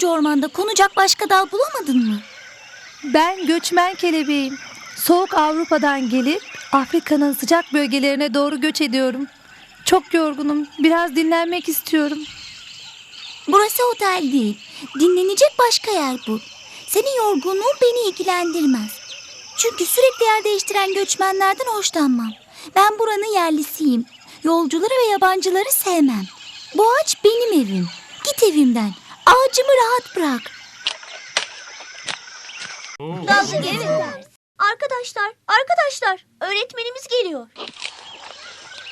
Koskoca ormanda konacak başka dal bulamadın mı? Ben göçmen kelebeğim. Soğuk Avrupa'dan gelip Afrika'nın sıcak bölgelerine doğru göç ediyorum. Çok yorgunum. Biraz dinlenmek istiyorum. Burası otel değil. Dinlenecek başka yer bu. Senin yorgunluğun beni ilgilendirmez. Çünkü sürekli yer değiştiren göçmenlerden hoşlanmam. Ben buranın yerlisiyim. Yolcuları ve yabancıları sevmem. Bu ağaç benim evim. Git evimden. Ağacımı rahat bırak. Arkadaşlar, arkadaşlar, öğretmenimiz geliyor.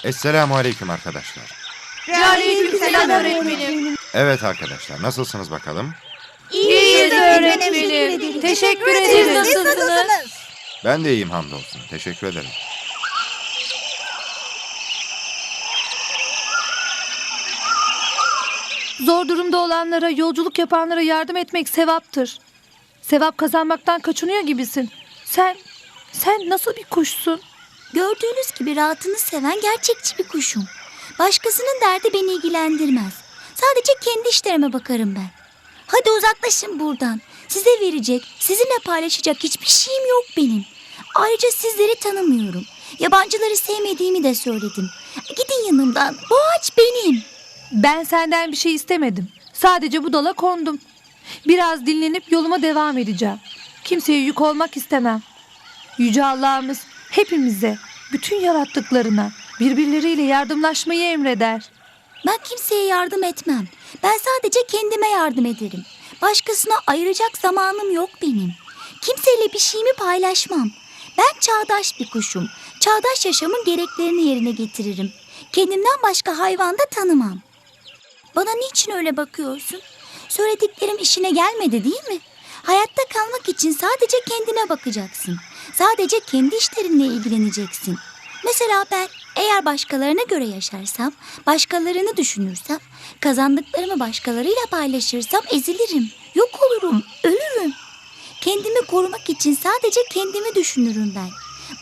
Esselamu Aleyküm arkadaşlar. Aleykümselam öğretmenim. Evet arkadaşlar nasılsınız bakalım? İyiyiz öğretmenim. Teşekkür ederiz. Nasılsınız? Ben de iyiyim hamdolsun. Teşekkür ederim. Zor durumda olanlara, yolculuk yapanlara yardım etmek sevaptır. Sevap kazanmaktan kaçınıyor gibisin. Sen, sen nasıl bir kuşsun? Gördüğünüz gibi rahatını seven gerçekçi bir kuşum. Başkasının derdi beni ilgilendirmez. Sadece kendi işlerime bakarım ben. Hadi uzaklaşın buradan. Size verecek, sizinle paylaşacak hiçbir şeyim yok benim. Ayrıca sizleri tanımıyorum. Yabancıları sevmediğimi de söyledim. Gidin yanımdan. Bu ağaç benim. Ben senden bir şey istemedim. Sadece bu dala kondum. Biraz dinlenip yoluma devam edeceğim. Kimseye yük olmak istemem. Yüce Allah'ımız hepimize, bütün yarattıklarına birbirleriyle yardımlaşmayı emreder. Ben kimseye yardım etmem. Ben sadece kendime yardım ederim. Başkasına ayıracak zamanım yok benim. Kimseyle bir şeyimi paylaşmam. Ben çağdaş bir kuşum. Çağdaş yaşamın gereklerini yerine getiririm. Kendimden başka hayvan da tanımam. Bana niçin öyle bakıyorsun? Söylediklerim işine gelmedi değil mi? Hayatta kalmak için sadece kendine bakacaksın. Sadece kendi işlerinle ilgileneceksin. Mesela ben eğer başkalarına göre yaşarsam, başkalarını düşünürsem, kazandıklarımı başkalarıyla paylaşırsam ezilirim, yok olurum, ölürüm. Kendimi korumak için sadece kendimi düşünürüm ben.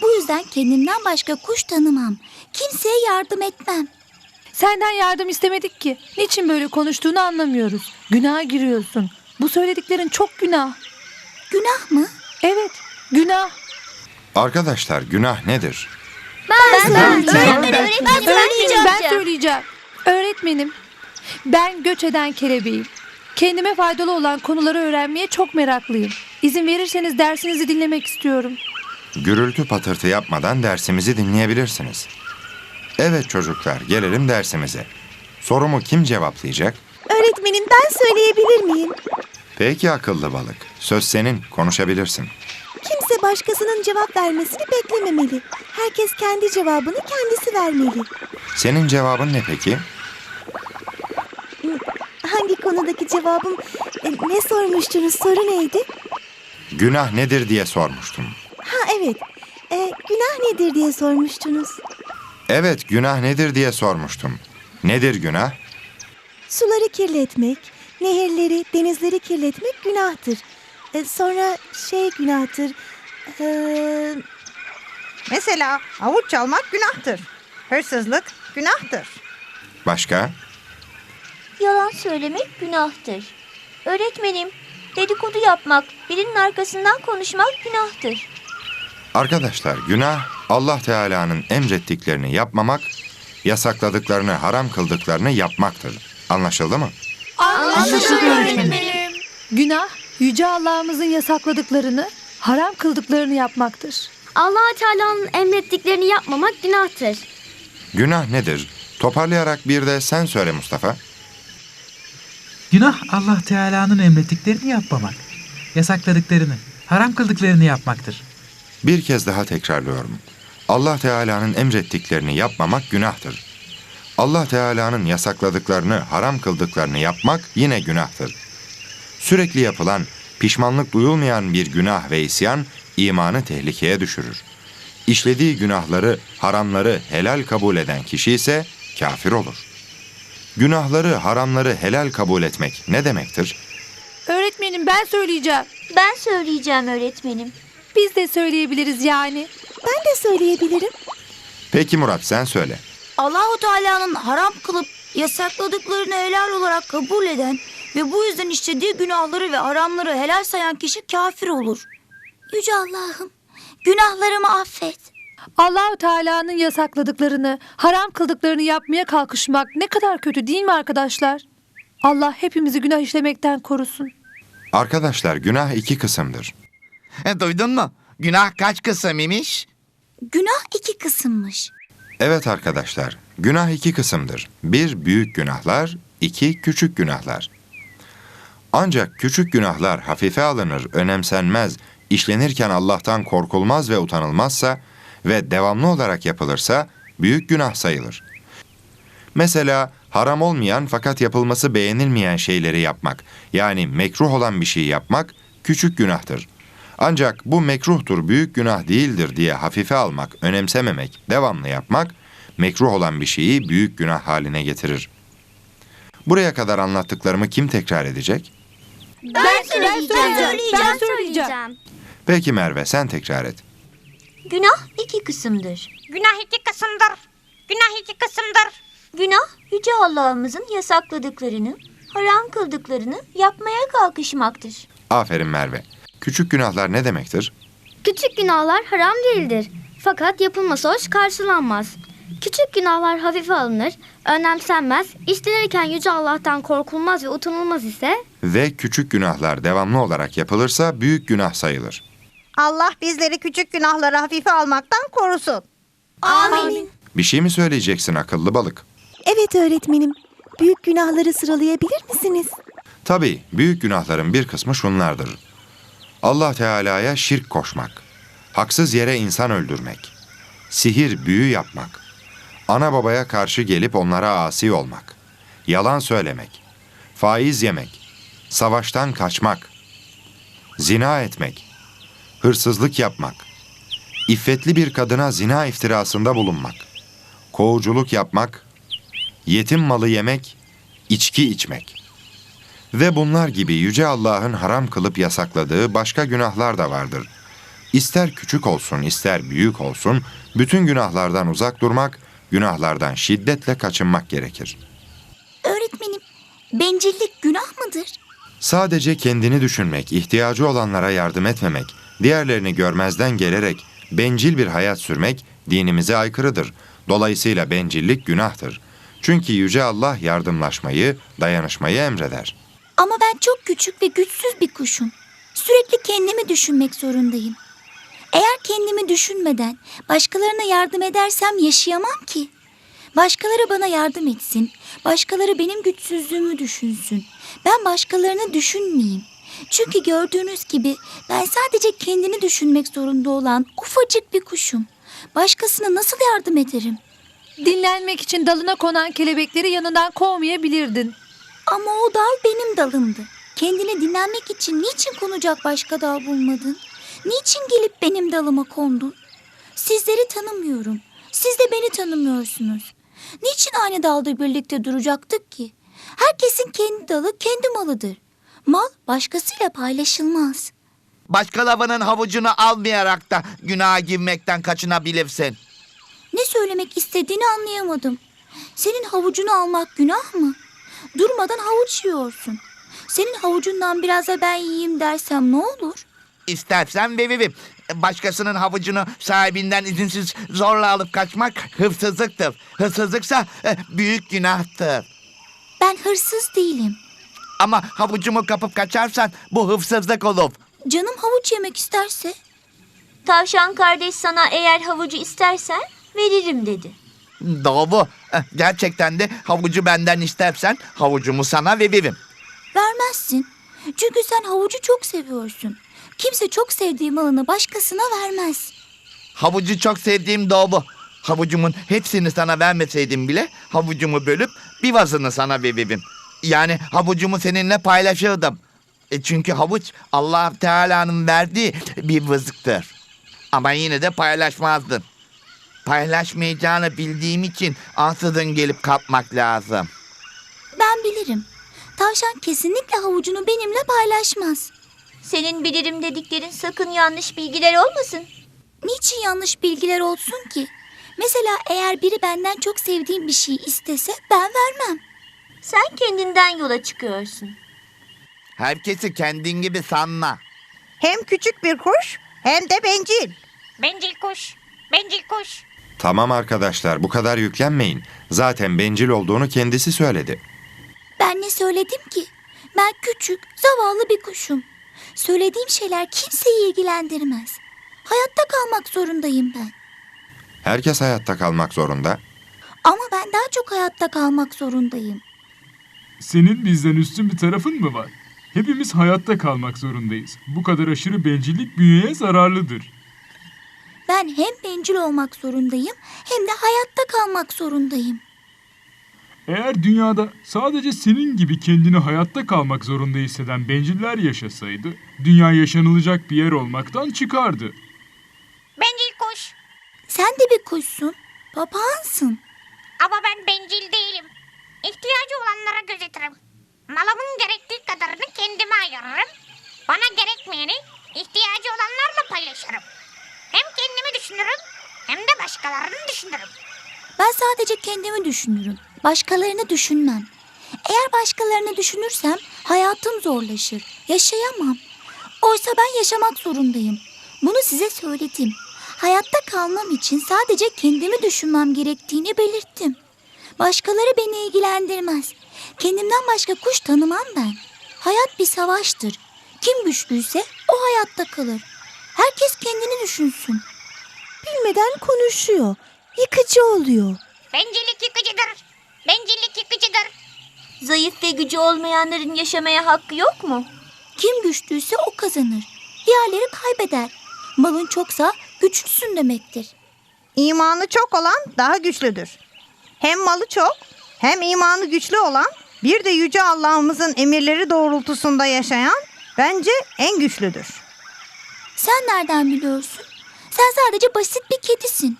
Bu yüzden kendimden başka kuş tanımam. Kimseye yardım etmem. Senden yardım istemedik ki. Niçin böyle konuştuğunu anlamıyoruz. Günaha giriyorsun. Bu söylediklerin çok günah. Günah mı? Evet, günah. Arkadaşlar günah nedir? Ben, öğretmenim, öğretmenim, söyleyeceğim. Ben söyleyeceğim. Öğretmenim, ben göç eden kelebeğim. Kendime faydalı olan konuları öğrenmeye çok meraklıyım. İzin verirseniz dersinizi dinlemek istiyorum. Gürültü patırtı yapmadan dersimizi dinleyebilirsiniz. Evet çocuklar gelelim dersimize. Sorumu kim cevaplayacak? Öğretmenim ben söyleyebilir miyim? Peki akıllı balık. Söz senin konuşabilirsin. Kimse başkasının cevap vermesini beklememeli. Herkes kendi cevabını kendisi vermeli. Senin cevabın ne peki? Hangi konudaki cevabım e, ne sormuştunuz soru neydi? Günah nedir diye sormuştum. Ha evet E, günah nedir diye sormuştunuz. Evet günah nedir diye sormuştum. Nedir günah? Suları kirletmek, nehirleri, denizleri kirletmek günahtır. E, sonra şey günahtır. Ee, Mesela avuç çalmak günahtır. Hırsızlık günahtır. Başka? Yalan söylemek günahtır. Öğretmenim, dedikodu yapmak, birinin arkasından konuşmak günahtır. Arkadaşlar günah Allah Teala'nın emrettiklerini yapmamak, yasakladıklarını haram kıldıklarını yapmaktır. Anlaşıldı mı? Günah, Yüce Allah'ımızın yasakladıklarını, haram kıldıklarını yapmaktır. allah Teala'nın emrettiklerini yapmamak günahtır. Günah nedir? Toparlayarak bir de sen söyle Mustafa. Günah Allah Teala'nın emrettiklerini yapmamak, yasakladıklarını, haram kıldıklarını yapmaktır. Bir kez daha tekrarlıyorum. Allah Teala'nın emrettiklerini yapmamak günahtır. Allah Teala'nın yasakladıklarını, haram kıldıklarını yapmak yine günahtır. Sürekli yapılan, pişmanlık duyulmayan bir günah ve isyan imanı tehlikeye düşürür. İşlediği günahları, haramları helal kabul eden kişi ise kafir olur. Günahları, haramları helal kabul etmek ne demektir? Öğretmenim ben söyleyeceğim. Ben söyleyeceğim öğretmenim. Biz de söyleyebiliriz yani. Ben de söyleyebilirim. Peki Murat sen söyle. Allahu Teala'nın haram kılıp yasakladıklarını helal olarak kabul eden ve bu yüzden işlediği günahları ve haramları helal sayan kişi kafir olur. Yüce Allah'ım, günahlarımı affet. Allahu Teala'nın yasakladıklarını, haram kıldıklarını yapmaya kalkışmak ne kadar kötü değil mi arkadaşlar? Allah hepimizi günah işlemekten korusun. Arkadaşlar günah iki kısımdır. E, Duydun mu? Günah kaç kısım imiş? Günah iki kısımmış. Evet arkadaşlar, günah iki kısımdır. Bir büyük günahlar, iki küçük günahlar. Ancak küçük günahlar hafife alınır, önemsenmez, işlenirken Allah'tan korkulmaz ve utanılmazsa ve devamlı olarak yapılırsa büyük günah sayılır. Mesela haram olmayan fakat yapılması beğenilmeyen şeyleri yapmak, yani mekruh olan bir şey yapmak küçük günahtır. Ancak bu mekruhtur, büyük günah değildir diye hafife almak, önemsememek, devamlı yapmak, mekruh olan bir şeyi büyük günah haline getirir. Buraya kadar anlattıklarımı kim tekrar edecek? Ben söyleyeceğim. Ben söyleyeceğim. Peki Merve sen tekrar et. Günah iki kısımdır. Günah iki kısımdır. Günah iki kısımdır. Günah Yüce Allah'ımızın yasakladıklarını, haram kıldıklarını yapmaya kalkışmaktır. Aferin Merve. Küçük günahlar ne demektir? Küçük günahlar haram değildir. Fakat yapılması hoş karşılanmaz. Küçük günahlar hafife alınır, önemsenmez, işlenirken Yüce Allah'tan korkulmaz ve utanılmaz ise Ve küçük günahlar devamlı olarak yapılırsa büyük günah sayılır. Allah bizleri küçük günahları hafife almaktan korusun. Amin. Bir şey mi söyleyeceksin akıllı balık? Evet öğretmenim. Büyük günahları sıralayabilir misiniz? Tabii büyük günahların bir kısmı şunlardır. Allah Teala'ya şirk koşmak, haksız yere insan öldürmek, sihir, büyü yapmak, ana babaya karşı gelip onlara asi olmak, yalan söylemek, faiz yemek, savaştan kaçmak, zina etmek, hırsızlık yapmak, iffetli bir kadına zina iftirasında bulunmak, kovuculuk yapmak, yetim malı yemek, içki içmek. Ve bunlar gibi Yüce Allah'ın haram kılıp yasakladığı başka günahlar da vardır. İster küçük olsun ister büyük olsun bütün günahlardan uzak durmak, günahlardan şiddetle kaçınmak gerekir. Öğretmenim, bencillik günah mıdır? Sadece kendini düşünmek, ihtiyacı olanlara yardım etmemek, diğerlerini görmezden gelerek bencil bir hayat sürmek dinimize aykırıdır. Dolayısıyla bencillik günahtır. Çünkü Yüce Allah yardımlaşmayı, dayanışmayı emreder. Ama ben çok küçük ve güçsüz bir kuşum. Sürekli kendimi düşünmek zorundayım. Eğer kendimi düşünmeden başkalarına yardım edersem yaşayamam ki. Başkaları bana yardım etsin. Başkaları benim güçsüzlüğümü düşünsün. Ben başkalarını düşünmeyeyim. Çünkü gördüğünüz gibi ben sadece kendini düşünmek zorunda olan ufacık bir kuşum. Başkasına nasıl yardım ederim? Dinlenmek için dalına konan kelebekleri yanından kovmayabilirdin. Ama o dal benim dalımdı. Kendini dinlenmek için niçin konacak başka dal bulmadın? Niçin gelip benim dalıma kondun? Sizleri tanımıyorum. Siz de beni tanımıyorsunuz. Niçin aynı dalda birlikte duracaktık ki? Herkesin kendi dalı kendi malıdır. Mal başkasıyla paylaşılmaz. Başkalarının havucunu almayarak da günaha girmekten kaçınabilirsin. Ne söylemek istediğini anlayamadım. Senin havucunu almak günah mı? Durmadan havuç yiyorsun. Senin havucundan biraz da ben yiyeyim dersem ne olur? İstersen veririm. başkasının havucunu sahibinden izinsiz zorla alıp kaçmak hırsızlıktır. Hırsızlıksa e, büyük günahtır. Ben hırsız değilim. Ama havucumu kapıp kaçarsan bu hırsızlık olur. Canım havuç yemek isterse. Tavşan kardeş sana eğer havucu istersen veririm dedi. Doğru. Eh, Gerçekten de havucu benden istersen havucumu sana veririm. Vermezsin. Çünkü sen havucu çok seviyorsun. Kimse çok sevdiği malını başkasına vermez. Havucu çok sevdiğim doğru. Havucumun hepsini sana vermeseydim bile havucumu bölüp bir vazını sana veririm. Yani havucumu seninle paylaşırdım. E çünkü havuç Allah Teala'nın verdiği bir rızıktır. Ama yine de paylaşmazdın. Paylaşmayacağını bildiğim için ansızın gelip kapmak lazım. Ben bilirim. Tavşan kesinlikle havucunu benimle paylaşmaz. Senin bilirim dediklerin sakın yanlış bilgiler olmasın. Niçin yanlış bilgiler olsun ki? Mesela eğer biri benden çok sevdiğim bir şey istese ben vermem. Sen kendinden yola çıkıyorsun. Herkesi kendin gibi sanma. Hem küçük bir kuş hem de bencil. Bencil kuş, bencil kuş. Tamam arkadaşlar bu kadar yüklenmeyin. Zaten bencil olduğunu kendisi söyledi. Ben ne söyledim ki? Ben küçük, zavallı bir kuşum. Söylediğim şeyler kimseyi ilgilendirmez. Hayatta kalmak zorundayım ben. Herkes hayatta kalmak zorunda. Ama ben daha çok hayatta kalmak zorundayım. Senin bizden üstün bir tarafın mı var? Hepimiz hayatta kalmak zorundayız. Bu kadar aşırı bencillik bünyeye zararlıdır. Ben hem bencil olmak zorundayım hem de hayatta kalmak zorundayım. Eğer dünyada sadece senin gibi kendini hayatta kalmak zorunda hisseden benciller yaşasaydı, dünya yaşanılacak bir yer olmaktan çıkardı. Bencil kuş. Sen de bir kuşsun. Papağansın. Ama ben bencil değilim. İhtiyacı olanlara gözetirim. Malımın gerektiği kadarını kendime ayırırım. Bana gerekmeyeni ihtiyacı olanlarla paylaşırım. Hem kendimi düşünürüm hem de başkalarını düşünürüm. Ben sadece kendimi düşünürüm. Başkalarını düşünmem. Eğer başkalarını düşünürsem hayatım zorlaşır. Yaşayamam. Oysa ben yaşamak zorundayım. Bunu size söyledim. Hayatta kalmam için sadece kendimi düşünmem gerektiğini belirttim. Başkaları beni ilgilendirmez. Kendimden başka kuş tanımam ben. Hayat bir savaştır. Kim güçlüyse o hayatta kalır. Herkes kendini düşünsün. Bilmeden konuşuyor. Yıkıcı oluyor. Bencillik yıkıcıdır. Bencillik yıkıcıdır. Zayıf ve gücü olmayanların yaşamaya hakkı yok mu? Kim güçlüyse o kazanır. Diğerleri kaybeder. Malın çoksa güçlüsün demektir. İmanı çok olan daha güçlüdür. Hem malı çok hem imanı güçlü olan bir de Yüce Allah'ımızın emirleri doğrultusunda yaşayan bence en güçlüdür. Sen nereden biliyorsun? Sen sadece basit bir kedisin.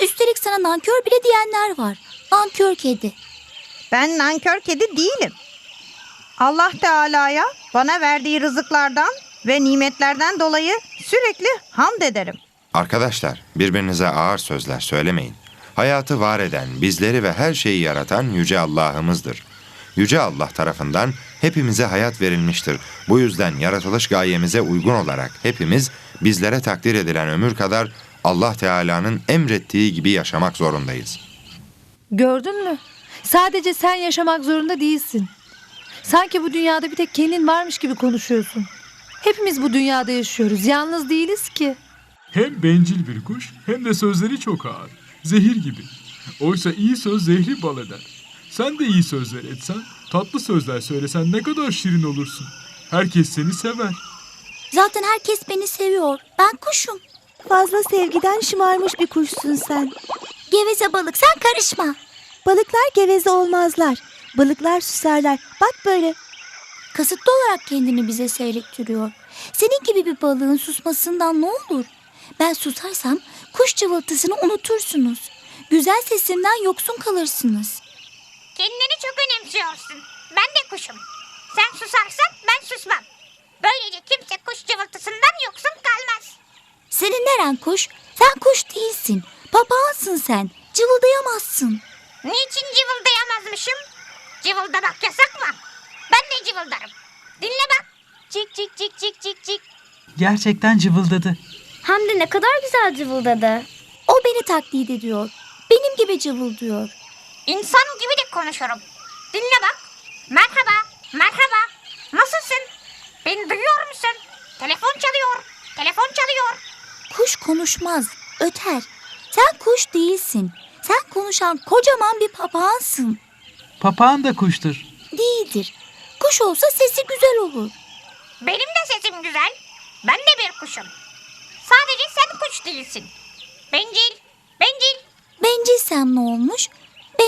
Üstelik sana nankör bile diyenler var. Nankör kedi. Ben nankör kedi değilim. Allah Teala'ya bana verdiği rızıklardan ve nimetlerden dolayı sürekli hamd ederim. Arkadaşlar birbirinize ağır sözler söylemeyin. Hayatı var eden, bizleri ve her şeyi yaratan Yüce Allah'ımızdır. Yüce Allah tarafından hepimize hayat verilmiştir. Bu yüzden yaratılış gayemize uygun olarak hepimiz bizlere takdir edilen ömür kadar Allah Teala'nın emrettiği gibi yaşamak zorundayız. Gördün mü? Sadece sen yaşamak zorunda değilsin. Sanki bu dünyada bir tek kendin varmış gibi konuşuyorsun. Hepimiz bu dünyada yaşıyoruz. Yalnız değiliz ki. Hem bencil bir kuş hem de sözleri çok ağır. Zehir gibi. Oysa iyi söz zehri bal eder. Sen de iyi sözler etsen, tatlı sözler söylesen ne kadar şirin olursun. Herkes seni sever. Zaten herkes beni seviyor. Ben kuşum. Fazla sevgiden şımarmış bir kuşsun sen. Geveze balık sen karışma. Balıklar geveze olmazlar. Balıklar susarlar. Bak böyle. Kasıtlı olarak kendini bize seyrettiriyor. Senin gibi bir balığın susmasından ne olur? Ben susarsam kuş cıvıltısını unutursunuz. Güzel sesimden yoksun kalırsınız. Kendini çok önemsiyorsun. Ben de kuşum. Sen susarsan ben susmam. Böylece kimse kuş cıvıltısından yoksun kalmaz. Senin neren kuş? Sen kuş değilsin. Papağansın sen. Cıvıldayamazsın. Niçin cıvıldayamazmışım? Cıvıldamak yasak mı? Ben de cıvıldarım. Dinle bak. Cik cik cik cik cik cik. Gerçekten cıvıldadı. Hem de ne kadar güzel cıvıldadı. O beni taklit ediyor. Benim gibi cıvıldıyor. İnsan gibi de konuşurum. Dinle bak. Merhaba, merhaba. Nasılsın? Beni duyuyor musun? Telefon çalıyor, telefon çalıyor. Kuş konuşmaz, öter. Sen kuş değilsin. Sen konuşan kocaman bir papağansın. Papağan da kuştur. Değildir. Kuş olsa sesi güzel olur. Benim de sesim güzel. Ben de bir kuşum. Sadece sen kuş değilsin. Bencil, bencil. Bencilsem ne olmuş?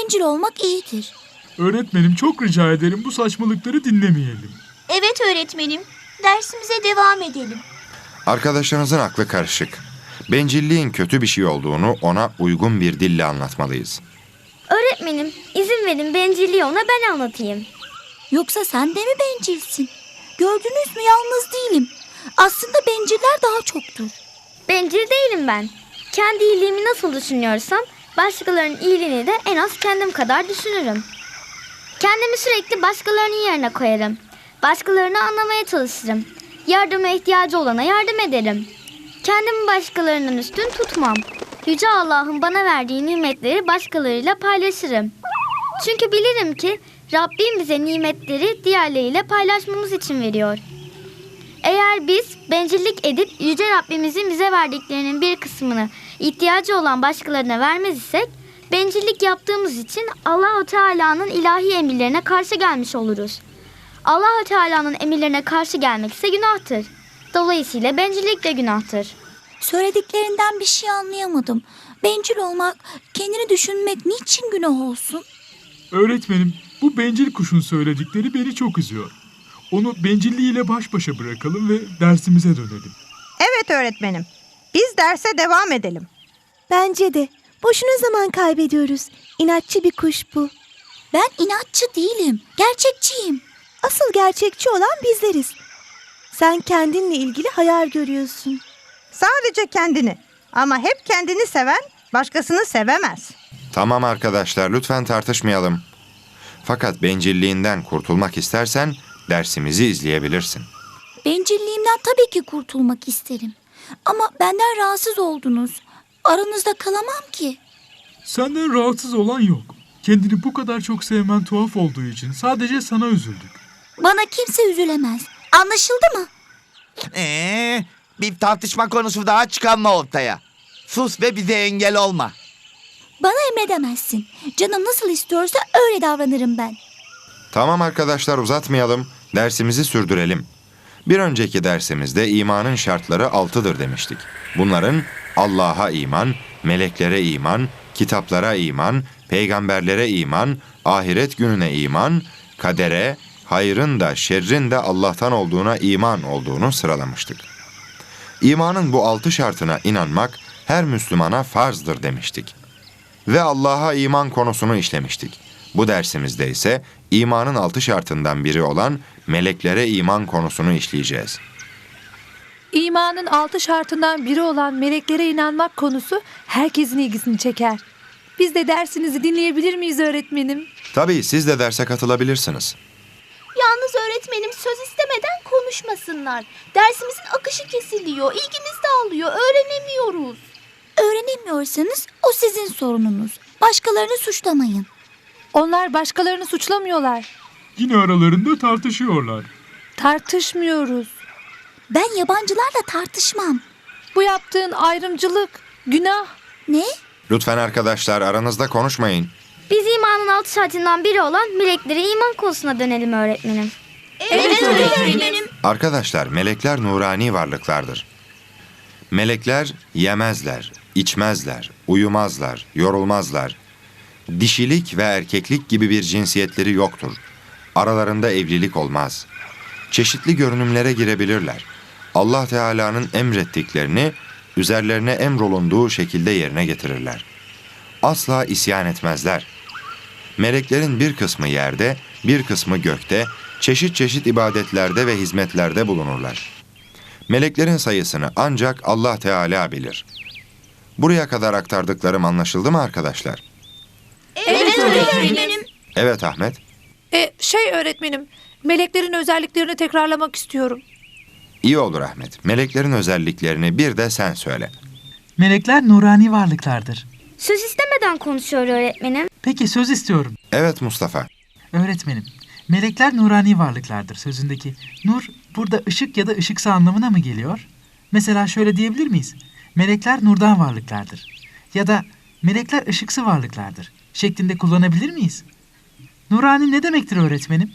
Bencil olmak iyidir. Öğretmenim çok rica ederim bu saçmalıkları dinlemeyelim. Evet öğretmenim. Dersimize devam edelim. Arkadaşınızın aklı karışık. Bencilliğin kötü bir şey olduğunu ona uygun bir dille anlatmalıyız. Öğretmenim izin verin bencilliği ona ben anlatayım. Yoksa sen de mi bencilsin? Gördünüz mü yalnız değilim. Aslında benciller daha çoktur. Bencil değilim ben. Kendi iyiliğimi nasıl düşünüyorsam başkalarının iyiliğini de en az kendim kadar düşünürüm. Kendimi sürekli başkalarının yerine koyarım. Başkalarını anlamaya çalışırım. Yardıma ihtiyacı olana yardım ederim. Kendimi başkalarının üstün tutmam. Yüce Allah'ın bana verdiği nimetleri başkalarıyla paylaşırım. Çünkü bilirim ki Rabbim bize nimetleri diğerleriyle paylaşmamız için veriyor. Eğer biz bencillik edip Yüce Rabbimizin bize verdiklerinin bir kısmını ihtiyacı olan başkalarına vermez isek, bencillik yaptığımız için Allahu Teala'nın ilahi emirlerine karşı gelmiş oluruz. Allahu Teala'nın emirlerine karşı gelmek ise günahtır. Dolayısıyla bencillik de günahtır. Söylediklerinden bir şey anlayamadım. Bencil olmak, kendini düşünmek niçin günah olsun? Öğretmenim bu bencil kuşun söyledikleri beni çok üzüyor. Onu bencilliğiyle baş başa bırakalım ve dersimize dönelim. Evet öğretmenim. Biz derse devam edelim. Bence de. Boşuna zaman kaybediyoruz. İnatçı bir kuş bu. Ben inatçı değilim, gerçekçiyim. Asıl gerçekçi olan bizleriz. Sen kendinle ilgili hayal görüyorsun. Sadece kendini. Ama hep kendini seven başkasını sevemez. Tamam arkadaşlar lütfen tartışmayalım. Fakat bencilliğinden kurtulmak istersen dersimizi izleyebilirsin. Bencilliğimden tabii ki kurtulmak isterim. Ama benden rahatsız oldunuz. Aranızda kalamam ki. Senden rahatsız olan yok. Kendini bu kadar çok sevmen tuhaf olduğu için sadece sana üzüldük. Bana kimse üzülemez. Anlaşıldı mı? Ee, bir tartışma konusu daha çıkarma ortaya. Sus ve bize engel olma. Bana emredemezsin. Canım nasıl istiyorsa öyle davranırım ben. Tamam arkadaşlar uzatmayalım. Dersimizi sürdürelim. Bir önceki dersimizde imanın şartları altıdır demiştik. Bunların Allah'a iman, meleklere iman, kitaplara iman, peygamberlere iman, ahiret gününe iman, kadere, hayrın da şerrin de Allah'tan olduğuna iman olduğunu sıralamıştık. İmanın bu altı şartına inanmak her Müslümana farzdır demiştik. Ve Allah'a iman konusunu işlemiştik. Bu dersimizde ise imanın altı şartından biri olan meleklere iman konusunu işleyeceğiz. İmanın altı şartından biri olan meleklere inanmak konusu herkesin ilgisini çeker. Biz de dersinizi dinleyebilir miyiz öğretmenim? Tabii siz de derse katılabilirsiniz. Yalnız öğretmenim söz istemeden konuşmasınlar. Dersimizin akışı kesiliyor, ilgimiz dağılıyor, öğrenemiyoruz. Öğrenemiyorsanız o sizin sorununuz. Başkalarını suçlamayın. Onlar başkalarını suçlamıyorlar. Yine aralarında tartışıyorlar. Tartışmıyoruz. Ben yabancılarla tartışmam. Bu yaptığın ayrımcılık, günah. Ne? Lütfen arkadaşlar aranızda konuşmayın. Biz imanın altı şartından biri olan meleklere iman konusuna dönelim öğretmenim. Evet, öğretmenim. Arkadaşlar melekler nurani varlıklardır. Melekler yemezler, içmezler, uyumazlar, yorulmazlar. Dişilik ve erkeklik gibi bir cinsiyetleri yoktur. Aralarında evlilik olmaz. Çeşitli görünümlere girebilirler. Allah Teala'nın emrettiklerini üzerlerine emrolunduğu şekilde yerine getirirler. Asla isyan etmezler. Meleklerin bir kısmı yerde, bir kısmı gökte, çeşit çeşit ibadetlerde ve hizmetlerde bulunurlar. Meleklerin sayısını ancak Allah Teala bilir. Buraya kadar aktardıklarım anlaşıldı mı arkadaşlar? Şey şey öğretmenim. Evet Ahmet. E, şey öğretmenim, meleklerin özelliklerini tekrarlamak istiyorum. İyi olur Ahmet. Meleklerin özelliklerini bir de sen söyle. Melekler nurani varlıklardır. Söz istemeden konuşuyor öğretmenim. Peki söz istiyorum. Evet Mustafa. Öğretmenim, melekler nurani varlıklardır sözündeki. Nur burada ışık ya da ışıksa anlamına mı geliyor? Mesela şöyle diyebilir miyiz? Melekler nurdan varlıklardır. Ya da melekler ışıksı varlıklardır şeklinde kullanabilir miyiz? Nurani ne demektir öğretmenim?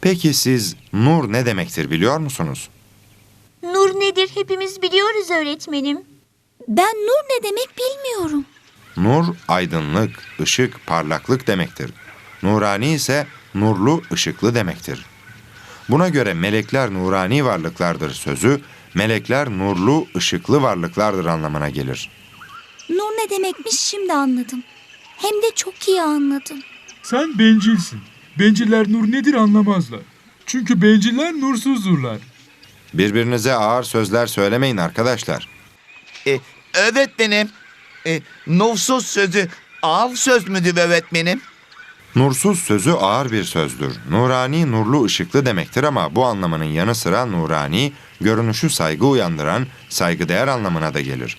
Peki siz nur ne demektir biliyor musunuz? Nur nedir hepimiz biliyoruz öğretmenim. Ben nur ne demek bilmiyorum. Nur aydınlık, ışık, parlaklık demektir. Nurani ise nurlu, ışıklı demektir. Buna göre melekler nurani varlıklardır sözü, melekler nurlu, ışıklı varlıklardır anlamına gelir. Nur ne demekmiş şimdi anladım. Hem de çok iyi anladın. Sen bencilsin. Benciller nur nedir anlamazlar. Çünkü benciller nursuzdurlar. Birbirinize ağır sözler söylemeyin arkadaşlar. E, öğretmenim, e, nursuz sözü ağır söz müdür öğretmenim? Nursuz sözü ağır bir sözdür. Nurani, nurlu, ışıklı demektir ama bu anlamının yanı sıra nurani, görünüşü saygı uyandıran, saygıdeğer anlamına da gelir.